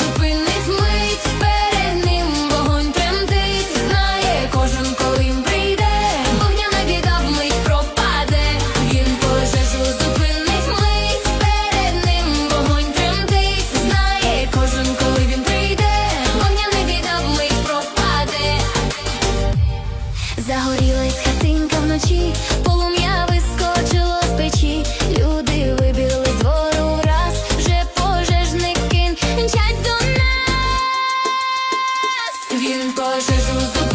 зупинить мить, перед ним вогонь тремтить, знає кожен, колим прийде, вогняна біда вмить пропаде, він пожежу зупинить мить, перед ним вогонь тремтить, знає кожен, коли він прийде, вогняна біда вмить пропаде, загорілась хатинка вночі. seja justo.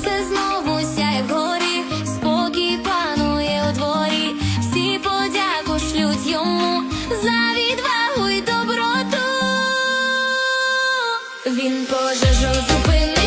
сонце знову сяє горі, спокій панує у дворі, всі подяку шлють за відвагу й доброту. Він пожежу зупинив.